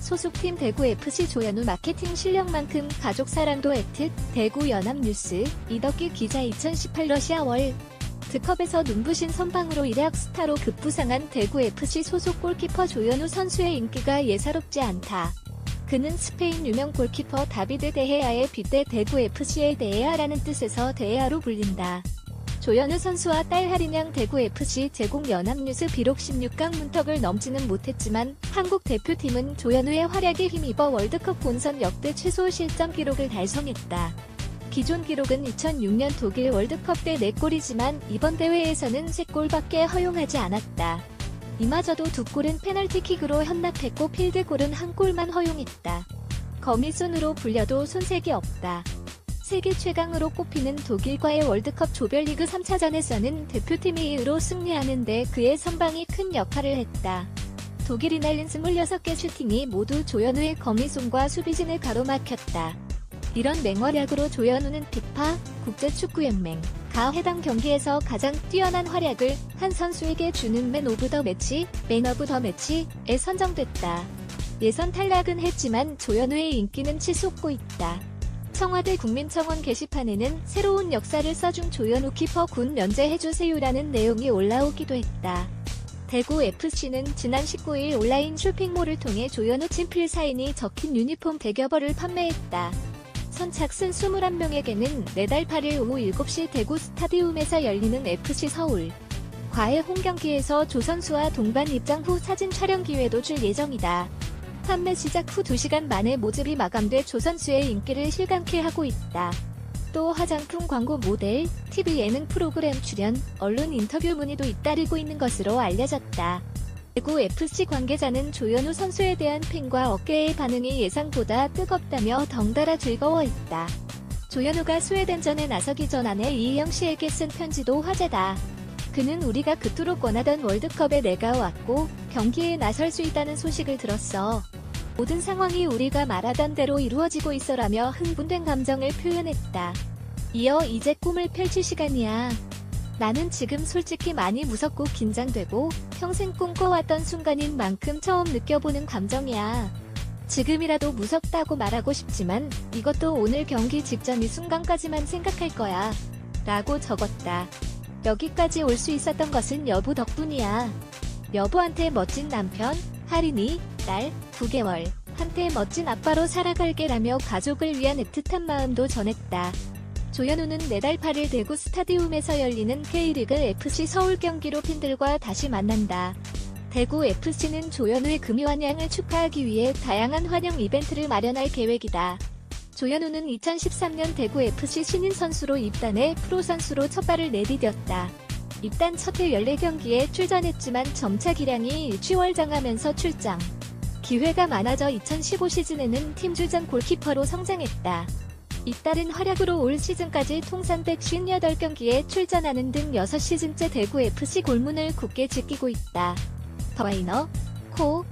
소속팀 대구FC 조현우 마케팅 실력만큼 가족 사랑도 애특 대구 연합뉴스 이덕기 기자 2018 러시아 월 드컵에서 눈부신 선방으로 일약 스타로 급부상한 대구FC 소속 골키퍼 조현우 선수의 인기가 예사롭지 않다. 그는 스페인 유명 골키퍼 다비드 데헤아의 빗대 대구FC의 데헤아라는 뜻에서 데헤아로 불린다. 조현우 선수와 딸 하린양 대구FC 제공 연합뉴스 비록 16강 문턱을 넘지는 못했지만 한국 대표팀은 조현우의 활약에 힘입어 월드컵 본선 역대 최소 실점 기록을 달성했다. 기존 기록은 2006년 독일 월드컵 때 4골이지만 이번 대회에서는 3골밖에 허용하지 않았다. 이마저도 두 골은 페널티킥으로 헌납했고 필드골은 한 골만 허용했다. 거미손으로 불려도 손색이 없다. 세계 최강으로 꼽히는 독일과의 월드컵 조별리그 3차전에서는 대표팀이 2로 승리하는데 그의 선방이 큰 역할을 했다. 독일이 날린 26개 슈팅이 모두 조현우의 거미손과 수비진을 가로막혔다. 이런 맹활약으로 조현우는 피파 국제축구연맹 가 해당 경기에서 가장 뛰어난 활약을 한 선수에게 주는 맨 오브 더 매치, 맨 오브 더 매치에 선정됐다. 예선 탈락은 했지만 조현우의 인기는 치솟고 있다. 청와대 국민청원 게시판에는 새로운 역사를 써준 조현우 키퍼 군 면제해주세요라는 내용이 올라오기도 했다. 대구 FC는 지난 19일 온라인 쇼핑몰을 통해 조현우 친필 사인이 적힌 유니폼 대여벌을 판매했다. 선착순 21명에게는 내달 8일 오후 7시 대구 스타디움에서 열리는 FC 서울 과해 홈경기에서 조선수와 동반 입장 후 사진 촬영 기회도 줄 예정이다. 판매 시작 후 2시간 만에 모집이 마감돼 조선수의 인기를 실감케 하고 있다. 또 화장품 광고 모델, TV 예능 프로그램 출연, 언론 인터뷰 문의도 잇따르고 있는 것으로 알려졌다. 대구 FC 관계자는 조현우 선수에 대한 팬과 어깨의 반응이 예상보다 뜨겁다며 덩달아 즐거워했다. 조현우가 스웨덴전에 나서기 전 아내 이희영 씨에게 쓴 편지도 화제다. 그는 우리가 그토록 원하던 월드컵에 내가 왔고 경기에 나설 수 있다는 소식을 들었어. 모든 상황이 우리가 말하던 대로 이루어지고 있어라며 흥분된 감정을 표현했다. 이어 이제 꿈을 펼칠 시간이야. 나는 지금 솔직히 많이 무섭고 긴장되고 평생 꿈꿔왔던 순간인 만큼 처음 느껴보는 감정이야. 지금이라도 무섭다고 말하고 싶지만 이것도 오늘 경기 직전 이 순간까지만 생각할 거야. 라고 적었다. 여기까지 올 수 있었던 것은 여보 덕분이야. 여보한테 멋진 남편, 할인이, 딸, 9개월, 한테 멋진 아빠로 살아갈게라며 가족을 위한 애틋한 마음도 전했다. 조현우는 내달 8일 대구 스타디움에서 열리는 K리그 FC 서울 경기로 팬들과 다시 만난다. 대구 FC는 조현우의 금요 환영을 축하하기 위해 다양한 환영 이벤트를 마련할 계획이다. 조현우는 2013년 대구 FC 신인 선수로 입단해 프로 선수로 첫 발을 내디뎠다. 입단 첫해 14경기에 출전했지만 점차 기량이 일취월장하면서 출장. 기회가 많아져 2015 시즌에는 팀 주전 골키퍼로 성장했다. 잇따른 활약으로 올 시즌까지 통산 158경기에 출전하는 등 6시즌째 대구 FC 골문을 굳게 지키고 있다. 더와이너, 코,